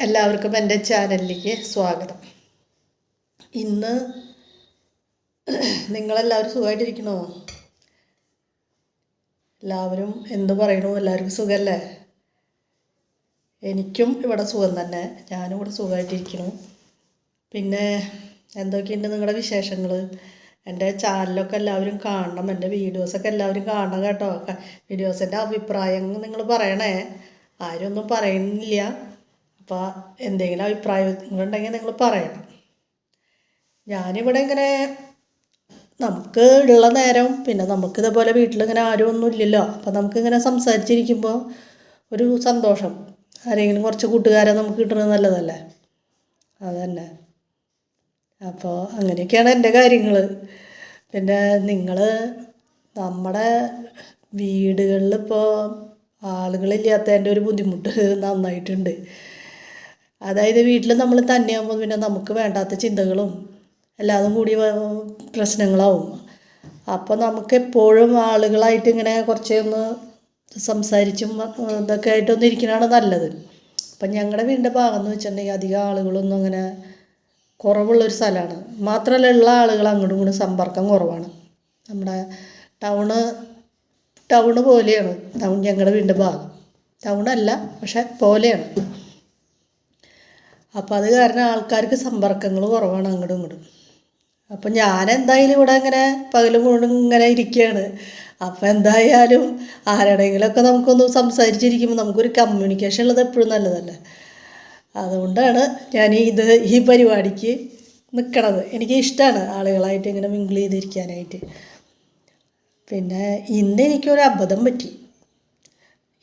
എല്ലാവർക്കും എന്റെ ചാനലിലേക്ക് സ്വാഗതം. ഇന്ന് നിങ്ങളെല്ലാവരും സുഖമായിട്ടിരിക്കണോ? എല്ലാവരും എന്ത് പറയണു? എല്ലാവർക്കും സുഖമല്ലേ? എനിക്കും ഇവിടെ സുഖം തന്നെ. ഞാനും ഇവിടെ സുഖമായിട്ടിരിക്കണു പിന്നെ എന്തൊക്കെയുണ്ട് നിങ്ങളുടെ വിശേഷങ്ങൾ എന്റെ ചാനലൊക്കെ എല്ലാവരും കാണണം. എന്റെ വീഡിയോസൊക്കെ എല്ലാവരും കാണണം കേട്ടോ. വീഡിയോസിന്റെ അഭിപ്രായങ്ങൾ നിങ്ങൾ പറയണേ. ആരും ഒന്നും പറയുന്നില്ല. അപ്പോൾ എന്തെങ്കിലും അഭിപ്രായങ്ങളുണ്ടെങ്കിൽ നിങ്ങൾ പറയണം. ഞാനിവിടെ ഇങ്ങനെ നമുക്ക് ഉള്ള നേരം പിന്നെ നമുക്ക് ഇതേപോലെ വീട്ടിലിങ്ങനെ ആരും ഒന്നും ഇല്ലല്ലോ. അപ്പോൾ നമുക്കിങ്ങനെ സംസാരിച്ചിരിക്കുമ്പോൾ ഒരു സന്തോഷം. ആരെങ്കിലും കുറച്ച് കൂട്ടുകാരെ നമുക്ക് കിട്ടുന്നത് നല്ലതല്ലേ? അതന്നെ. അപ്പോൾ അങ്ങനെയൊക്കെയാണ് എന്റെ കാര്യങ്ങൾ പിന്നെ നിങ്ങൾ നമ്മുടെ വീടുകളിൽ ഇപ്പോൾ ആളുകളില്ലാത്തതിന്റെ ഒരു ബുദ്ധിമുട്ട് നന്നായിട്ടുണ്ട്. അതായത് വീട്ടിൽ നമ്മൾ തന്നെയാകുമ്പോൾ പിന്നെ നമുക്ക് വേണ്ടാത്ത ചിന്തകളും എല്ലാതും കൂടി പ്രശ്നങ്ങളാവും. അപ്പോൾ നമുക്ക് എപ്പോഴും ആളുകളായിട്ട് ഇങ്ങനെ കുറച്ചൊന്ന് സംസാരിച്ചും ഇതൊക്കെ ആയിട്ടൊന്നും ഇരിക്കണതാണ് നല്ലത്. അപ്പം ഞങ്ങളുടെ വീടിന്റെ ഭാഗം എന്ന് വെച്ചിട്ടുണ്ടെങ്കിൽ അധികം ആളുകളൊന്നും അങ്ങനെ കുറവുള്ളൊരു സ്ഥലമാണ് മാത്രമല്ല ഉള്ള ആളുകൾ അങ്ങോട്ടും ഇങ്ങോട്ടും സമ്പർക്കം കുറവാണ്. നമ്മുടെ ടൗണ് ടൗണ് പോലെയാണ്. ടൗൺ ഞങ്ങളുടെ വീടിന്റെ ഭാഗം. ടൗണല്ല പക്ഷെ പോലെയാണ്. അപ്പോൾ അത് കാരണം ആൾക്കാർക്ക് സമ്പർക്കങ്ങൾ കുറവാണ് അങ്ങോട്ടും ഇങ്ങോട്ടും അപ്പം ഞാൻ എന്തായാലും ഇവിടെ ഇങ്ങനെ പകലും മുഴുവൻ ഇങ്ങനെ ഇരിക്കുകയാണ് അപ്പോൾ എന്തായാലും ആരുടെയെങ്കിലുമൊക്കെ നമുക്കൊന്ന് സംസാരിച്ചിരിക്കുമ്പോൾ നമുക്കൊരു കമ്മ്യൂണിക്കേഷൻ ഉള്ളത് എപ്പോഴും നല്ലതല്ലേ? അതുകൊണ്ടാണ് ഞാൻ ഇത് ഈ പരിപാടിക്ക് നിൽക്കണത് എനിക്ക് ഇഷ്ടമാണ് ആളുകളായിട്ട് ഇങ്ങനെ മിങ്കിൾ ചെയ്തിരിക്കാനായിട്ട്. പിന്നെ ഇന്ന് എനിക്കൊരു അബദ്ധം പറ്റി.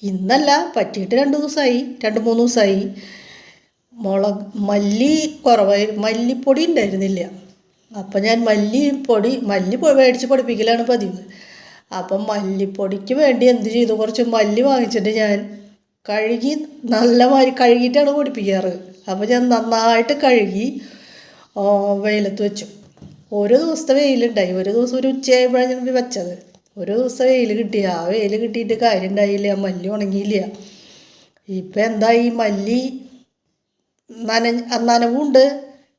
ഇന്നല്ല പറ്റിയിട്ട് രണ്ട് ദിവസമായി രണ്ട് മൂന്ന് ദിവസമായി മുളക് മല്ലി കുറവായി മല്ലിപ്പൊടി ഉണ്ടായിരുന്നില്ല. അപ്പം ഞാൻ മല്ലിപ്പൊടി മല്ലി മേടിച്ച് പൊടിപ്പിക്കലാണ് പതിവ്. അപ്പം മല്ലിപ്പൊടിക്ക് വേണ്ടി എന്ത് ചെയ്തു? കുറച്ച് മല്ലി വാങ്ങിച്ചിട്ട് ഞാൻ കഴുകി നല്ല മാതിരി കഴുകിയിട്ടാണ് പൊടിപ്പിക്കാറ്. അപ്പോൾ ഞാൻ നന്നായിട്ട് കഴുകി വെയിലത്ത് വെച്ചു. ഒരു ദിവസത്തെ വെയിലുണ്ടായി. ഒരു ദിവസം ഒരു ഉച്ചയായപ്പോഴാണ് ഞാൻ വെച്ചത്. ഒരു ദിവസം വെയിൽ കിട്ടി. ആ വെയിൽ കിട്ടിയിട്ട് കാര്യം ഉണ്ടായില്ല മല്ലി ഉണങ്ങിയില്ല. ഇപ്പം എന്തായി മല്ലി നന നനവുണ്ട്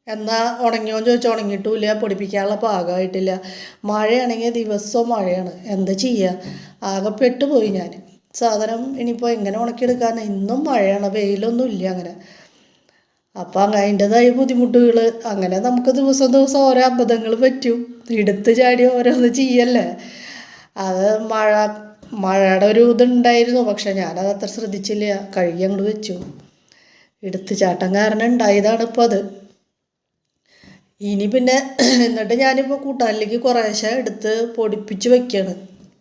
എന്നാൽ ഉണങ്ങിയോന്ന് ചോദിച്ചാൽ ഉണങ്ങിയിട്ടുമില്ല പൊടിപ്പിക്കാനുള്ള പാകമായിട്ടില്ല. മഴയാണെങ്കിൽ ദിവസവും മഴയാണ്. എന്താ ചെയ്യുക ആകെ പെട്ടുപോയി ഞാൻ സാധനം ഇനിയിപ്പോൾ എങ്ങനെ ഉണക്കിയെടുക്കാൻ ഇന്നും മഴയാണ് വെയിലൊന്നും ഇല്ല അങ്ങനെ. അപ്പം അതിന്റെതായ ബുദ്ധിമുട്ടുകൾ അങ്ങനെ നമുക്ക് ദിവസം ദിവസം ഓരോ അബദ്ധങ്ങൾ പറ്റും. എടുത്ത് ചാടി ഓരോന്ന് ചെയ്യല്ലേ? അത് മഴ മഴയുടെ ഒരു ഇതുണ്ടായിരുന്നു. പക്ഷെ ഞാനത് അത്ര ശ്രദ്ധിച്ചില്ല. കഴുകി അങ്ങോട്ട് വെച്ചു. എടുത്ത് ചാട്ടം കാരണം ഉണ്ടായതാണ് ഇപ്പോൾ അത്. ഇനി പിന്നെ എന്നിട്ട് ഞാനിപ്പോൾ കൂട്ടാനിലേക്ക് കുറേശ്ശെ എടുത്ത് പൊടിപ്പിച്ച് വെക്കുകയാണ്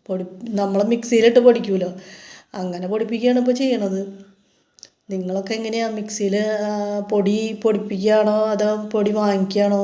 പൊടി നമ്മൾ മിക്സിയിലിട്ട് പൊടിക്കുമല്ലോ അങ്ങനെ പൊടിപ്പിക്കുകയാണ് ഇപ്പോൾ ചെയ്യണത്. നിങ്ങളൊക്കെ എങ്ങനെയാണ് മിക്സിയിൽ പൊടി പൊടിപ്പിക്കുകയാണോ അതോ പൊടി വാങ്ങിക്കുകയാണോ?